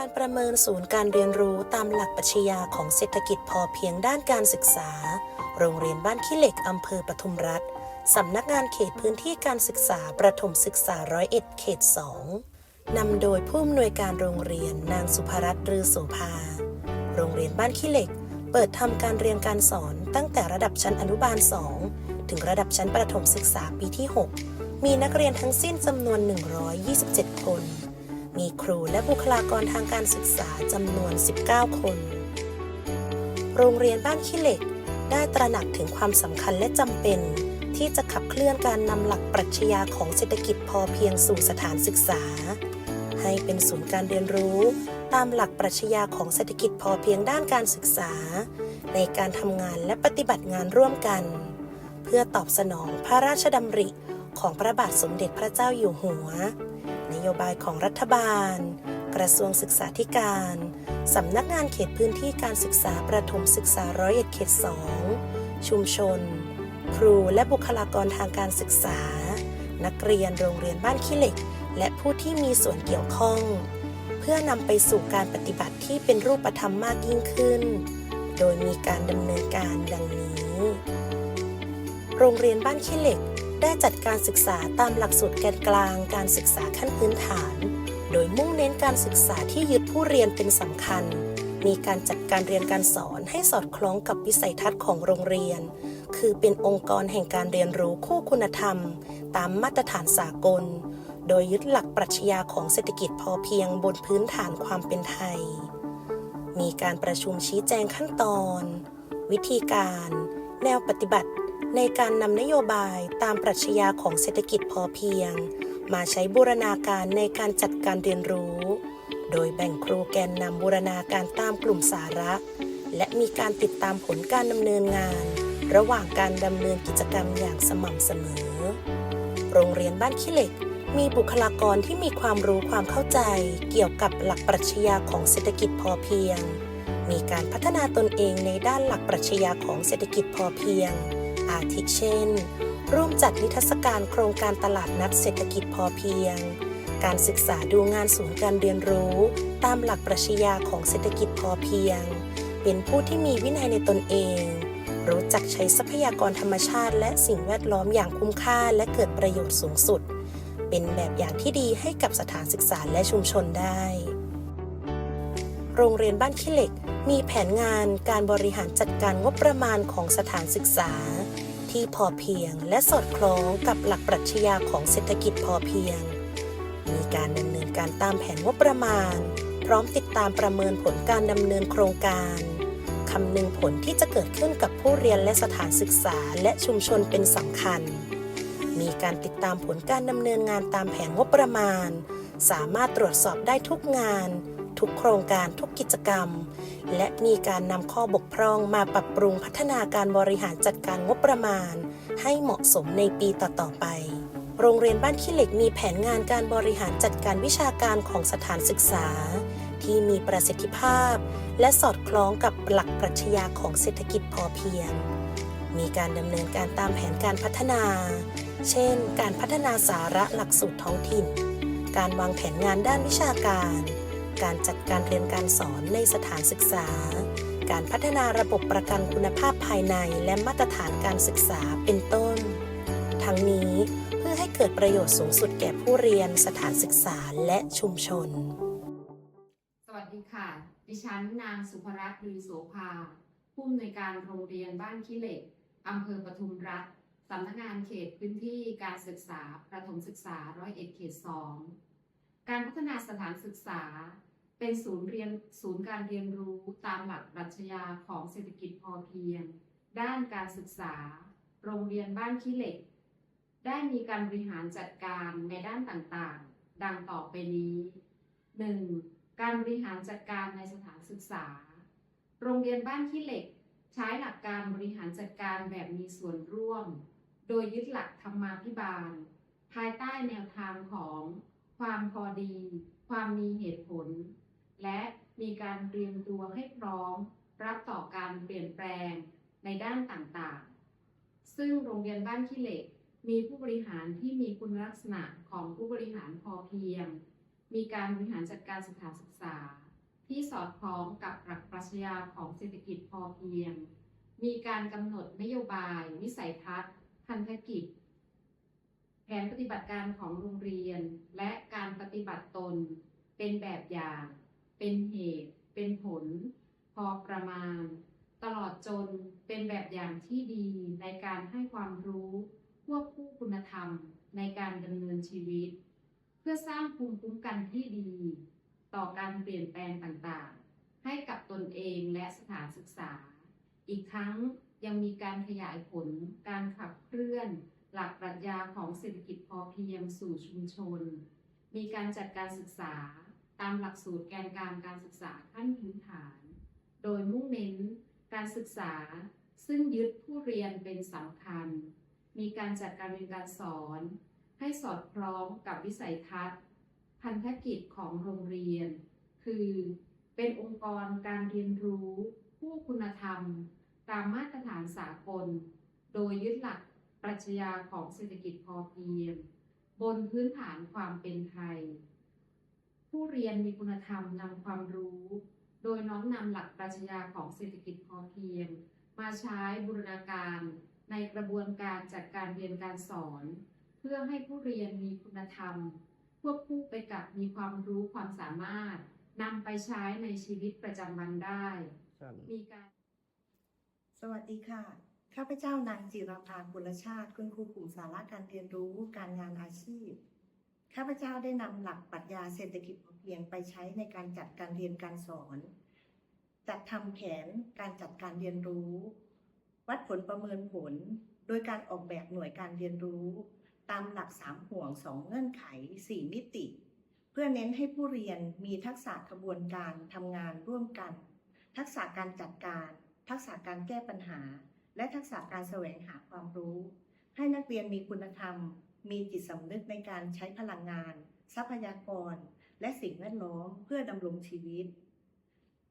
การประเมินศูนย์การเรียนรู้ตามหลักปรัชญาของเศรษฐกิจพอเพียงด้านการศึกษา โรงเรียนบ้านขี้เหล็กอำเภอปทุมรัฐสำนักงานเขตพื้นที่การศึกษาประถมศึกษาร้อยเอ็ดเขตสองนำโดยผู้อำนวยการโรงเรียนนางสุภรัตน์รือโสภา โรงเรียนบ้านขี้เหล็ก เปิดทำการเรียนการสอนตั้งแต่ระดับชั้นอนุบาล 2 ถึงระดับชั้นประถมศึกษาปีที่ 6 มีนักเรียนทั้งสิ้นจำนวน 127 คน มีครูและบุคลากรทางการศึกษาจำนวน 19 คน โรงเรียนบ้านขี้เหล็กได้ตระหนักถึงความสำคัญและจำเป็น ที่จะขับเคลื่อนการนำหลักปรัชญาของเศรษฐกิจพอเพียงสู่สถานศึกษา ให้เป็นศูนย์การเรียนรู้ ตามหลักปรัชญาของเศรษฐกิจพอเพียงด้านการศึกษา ในการทำงานและปฏิบัติงานร่วมกัน เพื่อตอบสนองพระราชดำริ ของพระบาทสมเด็จพระเจ้าอยู่หัว นโยบายของรัฐบาล กระทรวงศึกษาธิการ สำนักงานเขตพื้นที่การศึกษาประถมศึกษาร้อยเอ็ดเขตสองชุมชน ครูและบุคลากรทางการศึกษา นักเรียนโรงเรียนบ้านขี้เหล็ก และผู้ที่มีส่วนเกี่ยวข้อง เพื่อนำไปสู่การปฏิบัติที่เป็นรูปธรรมมากยิ่งขึ้น โดยมีการดำเนินการดังนี้ โรงเรียนบ้านขี้เหล็ก ได้จัดการศึกษาตามหลักสูตรแกนกลางการศึกษาขั้นพื้นฐาน โดยมุ่งเน้นการศึกษาที่ยึดผู้เรียนเป็นสำคัญ มีการจัดการเรียนการสอนให้สอดคล้องกับวิสัยทัศน์ของโรงเรียน คือเป็นองค์กรแห่งการเรียนรู้คู่คุณธรรม ตามมาตรฐานสากล โดยยึดหลักปรัชญาของเศรษฐกิจพอเพียงบนพื้นฐานความเป็นไทย มีการประชุมชี้แจงขั้นตอน วิธีการ แนวปฏิบัติ ในการนำนโยบายตามปรัชญาของเศรษฐกิจพอเพียง มาใช้บูรณาการในการจัดการเรียนรู้ โดยแบ่งครูแกนนำบูรณาการตามกลุ่มสาระ และมีการติดตามผลการดำเนินงาน ระหว่างการดำเนินกิจกรรมอย่างสม่ำเสมอ โรงเรียนบ้านขี้เหล็กมีบุคลากรที่มีความรู้ความเข้าใจเกี่ยวกับหลักปรัชญาของเศรษฐกิจพอเพียง มีการพัฒนาตนเองในด้านหลักปรัชญาของเศรษฐกิจพอเพียง อาทิเช่น ร่วมจัดนิทรรศการโครงการตลาดนัดเศรษฐกิจพอเพียง การศึกษาดูงานศูนย์การเรียนรู้ ตามหลักปรัชญาของเศรษฐกิจพอเพียง เป็นผู้ที่มีวินัยในตนเอง รู้จักใช้ทรัพยากรธรรมชาติ และสิ่งแวดล้อมอย่างคุ้มค่าและเกิดประโยชน์สูงสุด เป็นแบบอย่างที่ดีให้กับสถานศึกษาและชุมชนได้ โรงเรียนบ้านขี้เหล็ก มีแผนงานการบริหารจัดการงบประมาณของสถานศึกษา ที่พอเพียงและสอดคล้องกับหลักปรัชญาของเศรษฐกิจพอเพียง มีการดำเนินการตามแผนงบประมาณ พร้อมติดตามประเมินผลการดำเนินโครงการคำนึงผลที่จะเกิดขึ้นกับผู้เรียนและสถานศึกษาและชุมชนเป็นสำคัญ มีการติดตามผลการดำเนินงานตามแผนงบประมาณ สามารถตรวจสอบได้ทุกงาน ทุกโครงการทุกกิจกรรม และมีการนำข้อบกพร่องมาปรับปรุงพัฒนาการบริหารจัดการงบประมาณ ให้เหมาะสมในปีต่อๆไป โรงเรียนบ้านขี้เหล็กมีแผนงานการบริหารจัดการวิชาการของสถานศึกษา ที่มีประสิทธิภาพ และสอดคล้องกับหลักปรัชญาของเศรษฐกิจพอเพียง มีการดำเนินการตามแผนการพัฒนา เช่น การพัฒนาสาระหลักสูตรท้องถิ่นการวางแผนงานด้านวิชาการ การจัดการเรียนการสอนในสถานศึกษา การพัฒนาระบบประกันคุณภาพภายในและมาตรฐานการศึกษาเป็นต้น ทั้งนี้เพื่อให้เกิดประโยชน์สูงสุดแก่ผู้เรียนสถานศึกษาและชุมชน สวัสดีค่ะ ดิฉันนางสุภรัตน์ลือโสภา ผู้อำนวยการโรงเรียนบ้านขี้เหล็กอำเภอปทุมรัฐสำนักงานเขตพื้นที่การศึกษาประถมศึกษาร้อยเอ็ดเขตสองการพัฒนาสถานศึกษา เป็นศูนย์เรียนศูนย์การเรียนรู้ตามหลักปรัชญาของเศรษฐกิจพอเพียง ด้านการศึกษา โรงเรียนบ้านขี้เหล็ก ได้มีการบริหารจัดการในด้านต่างๆ ดังต่อไปนี้ 1. การบริหารจัดการในสถานศึกษา โรงเรียนบ้านขี้เหล็ก ใช้หลักการบริหารจัดการแบบมีส่วนร่วม โดยยึดหลักธรรมาภิบาล ภายใต้แนวทางของความพอดี ความมีเหตุผล และมีการเตรียมตัวให้พร้อม รับต่อการเปลี่ยนแปลงในด้านต่างๆ ซึ่งโรงเรียนบ้านขี้เหล็ก มีผู้บริหารที่มีคุณลักษณะของผู้บริหารพอเพียง มีการบริหารจัดการสถานศึกษา ที่สอดคล้องกับหลักปรัชญาของเศรษฐกิจพอเพียง มีการกำหนดนโยบาย วิสัยทัศน์พันธกิจ แผนปฏิบัติการของโรงเรียน และการปฏิบัติตนเป็นแบบอย่าง เป็นเหตุ เป็นผล พอประมาณ ตลอดจนเป็นแบบอย่างที่ดีในการให้ความรู้ควบคู่คุณธรรมในการดำเนินชีวิต เพื่อสร้างภูมิคุ้มกันที่ดี ต่อการเปลี่ยนแปลงต่างๆ ให้กับตนเองและสถานศึกษา อีกทั้งยังมีการขยายผลการขับเคลื่อน หลักปรัชญาของเศรษฐกิจพอเพียงสู่ชุมชน มีการจัดการศึกษา ตามหลักสูตรแกนกลางการศึกษาขั้นพื้นฐาน โดยมุ่งเน้นการศึกษาซึ่งยึดผู้เรียนเป็นสำคัญ มีการจัดการเรียนการสอน ให้สอดคล้องกับวิสัยทัศน์ พันธกิจของโรงเรียน คือเป็นองค์กรการเรียนรู้ผู้คุณธรรม ตามมาตรฐานสากล โดยยึดหลักปรัชญาของเศรษฐกิจพอเพียง บนพื้นฐานความเป็นไทย ผู้เรียนมีคุณธรรมนำความรู้ โดยน้อมนำหลักปรัชญาของเศรษฐกิจพอเพียง มาใช้บูรณาการในกระบวนการจัดการเรียนการสอน เพื่อให้ผู้เรียนมีคุณธรรม ควบคู่ไปกับมีความรู้ความสามารถนำไปใช้ในชีวิตประจำวันได้ มีการ สวัสดีค่ะ ข้าพเจ้านางจิรภากุลชาติ คุณครูกลุ่มสาระการเรียนรู้การงานอาชีพ ข้าพเจ้าได้นำหลักปรัชญาเศรษฐกิจพอเพียงไปใช้ในการจัดการเรียนการสอน จัดทำแผนการจัดการเรียนรู้ วัดผลประเมินผล โดยการออกแบบหน่วยการเรียนรู้ ตามหลักสามห่วงสองเงื่อนไขสี่มิติ เพื่อเน้นให้ผู้เรียนมีทักษะกระบวนการทำงานร่วมกัน ทักษะการจัดการ ทักษะการแก้ปัญหา และทักษะการแสวงหาความรู้ ให้นักเรียนมีคุณธรรม มีจิตสำนึกในการใช้พลังงาน ทรัพยากร และสิ่งแวดล้อมเพื่อดำรงชีวิต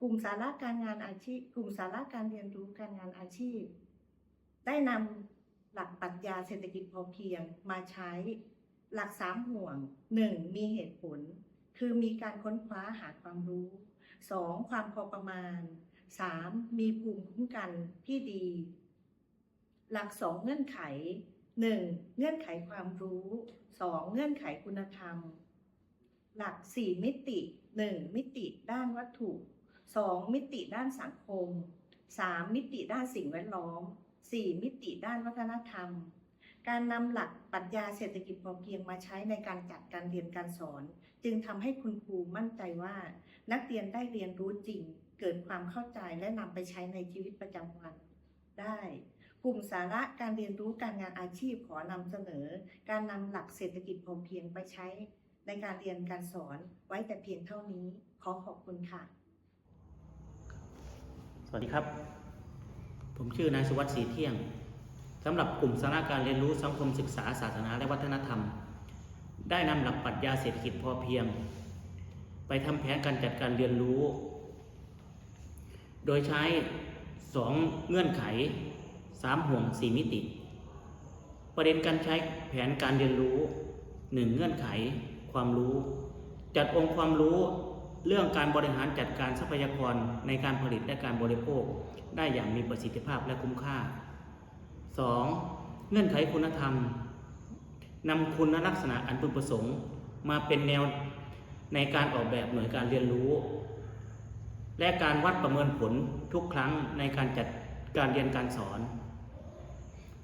กลุ่มสาระการงานอาชีพ กลุ่มสาระการเรียนรู้การงานอาชีพ ได้นำหลักปรัชญาเศรษฐกิจพอเพียงมาใช้ หลักสามห่วง 1. มีเหตุผล คือมีการค้นคว้าหาความรู้ 2. ความพอประมาณ 3. มีภูมิคุ้มกันที่ดี หลัก2เงื่อนไข 1. เงื่อนไขความรู้ 2. เงื่อนไขคุณธรรม หลัก 4 มิติ 1. มิติด้านวัตถุ 2. มิติด้านสังคม 3. มิติด้านสิ่งแวดล้อม 4. มิติด้านวัฒนธรรม การนำหลักปรัชญาเศรษฐกิจพอเพียงมาใช้ในการจัดการเรียนการสอน จึงทำให้คุณครูมั่นใจว่า นักเรียนได้เรียนรู้จริง เกิดความเข้าใจและนำไปใช้ในชีวิตประจำวันได้ กลุ่มสาระการเรียนรู้การงานอาชีพขอนำเสนอ การนำหลักเศรษฐกิจพอเพียงไปใช้ ในการเรียนการสอนไว้แต่เพียงเท่านี้ ขอขอบคุณค่ะ สวัสดีครับ ผมชื่อนายสุวัสดิ์ศรีเที่ยงสำหรับกลุ่มสาระการเรียนรู้สังคมศึกษาศาสนาและวัฒนธรรม ได้นำหลักปรัชญาเศรษฐกิจพอเพียง ไปทำแผนการจัดการเรียนรู้ โดยใช้สองเงื่อนไข สามห่วงสี่มิติ ประเด็นการใช้แผนการเรียนรู้หนึ่งเงื่อนไขความรู้ จัดองค์ความรู้เรื่องการบริหารจัดการทรัพยากรในการผลิตและการบริโภค ได้อย่างมีประสิทธิภาพและคุ้มค่า 2. เงื่อนไขคุณธรรมนำคุณลักษณะอันพึงประสงค์ มาเป็นแนวในการออกแบบหน่วยการเรียนรู้ และการวัดประเมินผลทุกครั้งในการจัดการเรียนการสอน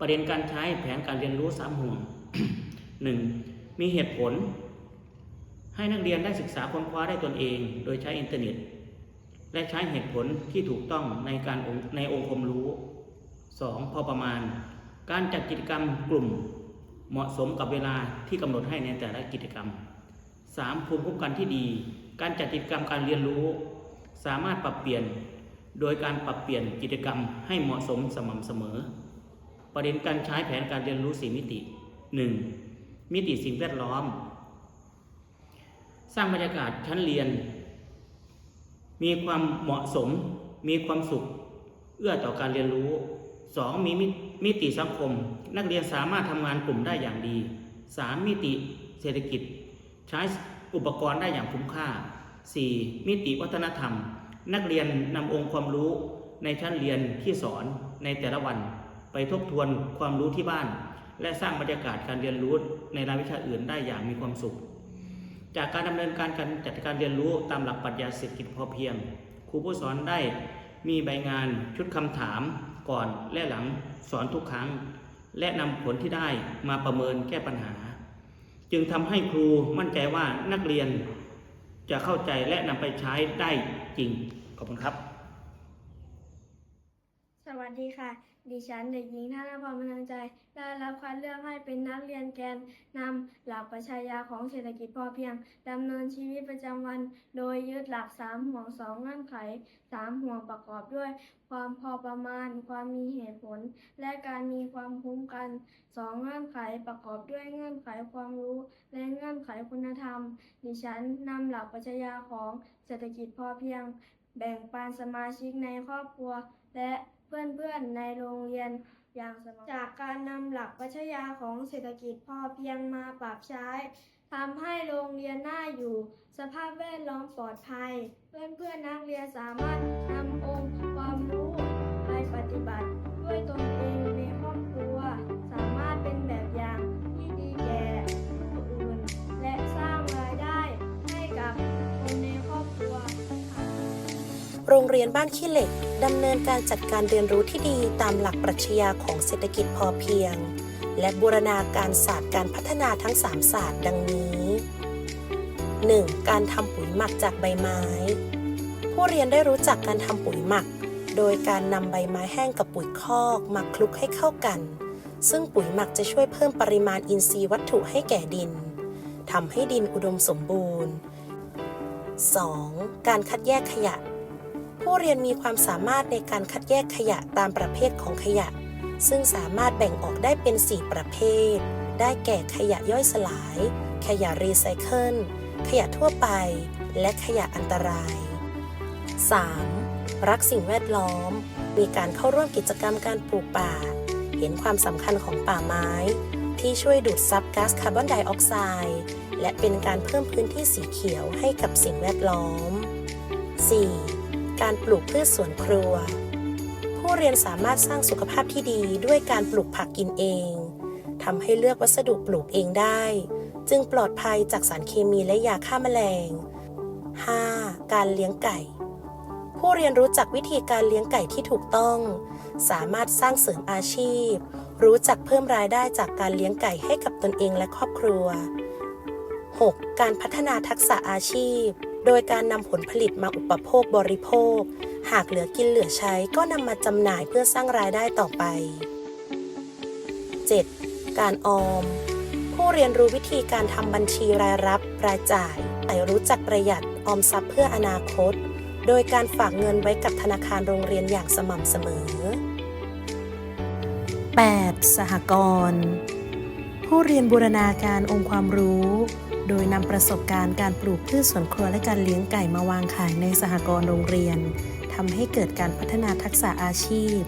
ประเด็นการใช้แผนการเรียนรู้สามห่วง 1. มีเหตุผล ให้นักเรียนได้ศึกษาค้นคว้าได้ตนเอง โดยใช้อินเทอร์เน็ต และใช้เหตุผลที่ถูกต้องในการในองค์ความรู้ 2. พอประมาณ การจัดกิจกรรมกลุ่มเหมาะสมกับเวลาที่กำหนดให้ในแต่ละกิจกรรม 3. ภูมิคุ้มกันที่ดี การจัดกิจกรรมการเรียนรู้ สามารถปรับเปลี่ยน โดยการปรับเปลี่ยนกิจกรรมให้เหมาะสมสม่ำเสมอ ประเด็นการใช้แผนการเรียนรู้สี่มิติ 1. มิติสิ่งแวดล้อม สร้างบรรยากาศชั้นเรียน มีความเหมาะสม มีความสุข เอื้อต่อการเรียนรู้ 2. มีมิติสังคม นักเรียนสามารถทำงานกลุ่มได้อย่างดี 3. มิติเศรษฐกิจ ใช้อุปกรณ์ได้อย่างคุ้มค่า 4. มิติวัฒนธรรม นักเรียนนำองค์ความรู้ในชั้นเรียนที่สอนในแต่ละวัน ไปทบทวนความรู้ที่บ้าน และสร้างบรรยากาศการเรียนรู้ในรายวิชาอื่นได้อย่างมีความสุข จากการดำเนินการการจัดการเรียนรู้ตามหลักปรัชญาเศรษฐกิจพอเพียง ครูผู้สอนได้มีใบงานชุดคำถามก่อนและหลังสอนทุกครั้ง และนำผลที่ได้มาประเมินแก้ปัญหา จึงทำให้ครูมั่นใจว่านักเรียนจะเข้าใจและนำไปใช้ได้จริง ขอบคุณครับ สวัสดีค่ะ ดิฉันเด็กหญิงธนพรมนันใจ ได้รับคัดเลือกให้เป็นนักเรียนแกนนำหลักปรัชญาของเศรษฐกิจพอเพียงดำเนินชีวิตประจำวัน โดยยึดหลักสามห่วงสองเงื่อนไขสามห่วงประกอบด้วย ความพอประมาณ ความมีเหตุผล และการมีความคุ้มกันสองเงื่อนไขประกอบด้วยเงื่อนไขความรู้ และเงื่อนไขคุณธรรม ดิฉันนำหลักปรัชญาของเศรษฐกิจพอเพียง แบ่งปันสมาชิกในครอบครัวและ เพื่อนๆในโรงเรียนอย่างสม่ำจากการนำหลักปรัชญาของเศรษฐกิจพอเพียงมาปรับใช้ทำให้โรงเรียนน่าอยู่ สภาพแวดล้อมปลอดภัย เพื่อนๆนักเรียนสามารถนำองค์ความรู้ โรงเรียนบ้านขี้เหล็กดำเนินการจัดการเรียนรู้ที่ดีตามหลักปรัชญาของเศรษฐกิจพอเพียง และบูรณาการศาสตร์การพัฒนาทั้ง 3 ศาสตร์ดังนี้ 1. การทำปุ๋ยหมักจากใบไม้ ผู้เรียนได้รู้จักการทำปุ๋ยหมัก โดยการนำใบไม้แห้งกับปุ๋ยคอกมาคลุกให้เข้ากัน ซึ่งปุ๋ยหมักจะช่วยเพิ่มปริมาณอินทรีย์วัตถุให้แก่ดินทำให้ดินอุดมสมบูรณ์ 2. การคัดแยกขยะ ผู้เรียนมีความสามารถในการคัดแยกขยะตามประเภทของขยะ ซึ่งสามารถแบ่งออกได้เป็น 4 ประเภท ได้แก่ขยะย่อยสลาย ขยะรีไซเคิล ขยะทั่วไป และขยะอันตราย 3. รักสิ่งแวดล้อม มีการเข้าร่วมกิจกรรมการปลูกป่า เห็นความสำคัญของป่าไม้ ที่ช่วยดูดซับก๊าซคาร์บอนไดออกไซด์และเป็นการเพิ่มพื้นที่สีเขียวให้กับสิ่งแวดล้อม 4. การปลูกพืชสวนครัว ผู้เรียนสามารถสร้างสุขภาพที่ดีด้วยการปลูกผักกินเองทำให้เลือกวัสดุปลูกเองได้ จึงปลอดภัยจากสารเคมีและยาฆ่าแมลง 5. การเลี้ยงไก่ ผู้เรียนรู้จักวิธีการเลี้ยงไก่ที่ถูกต้อง สามารถสร้างเสริมอาชีพ รู้จักเพิ่มรายได้จากการเลี้ยงไก่ให้กับตนเองและครอบครัว 6. การพัฒนาทักษะอาชีพ โดยการนำผลผลิตมาอุปโภคบริโภค หากเหลือกินเหลือใช้ก็นำมาจำหน่ายเพื่อสร้างรายได้ต่อไป 7. การออม ผู้เรียนรู้วิธีการทำบัญชีรายรับรายจ่ายแต่รู้จักประหยัดออมทรัพย์เพื่ออนาคต โดยการฝากเงินไว้กับธนาคารโรงเรียนอย่างสม่ำเสมอ 8. สหกรณ์ ผู้เรียนบูรณาการองค์ความรู้ โดยนำประสบการณ์การปลูกพืชสวนครัวและการเลี้ยงไก่มาวางขายในสหกรณ์โรงเรียนทำให้เกิดการพัฒนาทักษะอาชีพ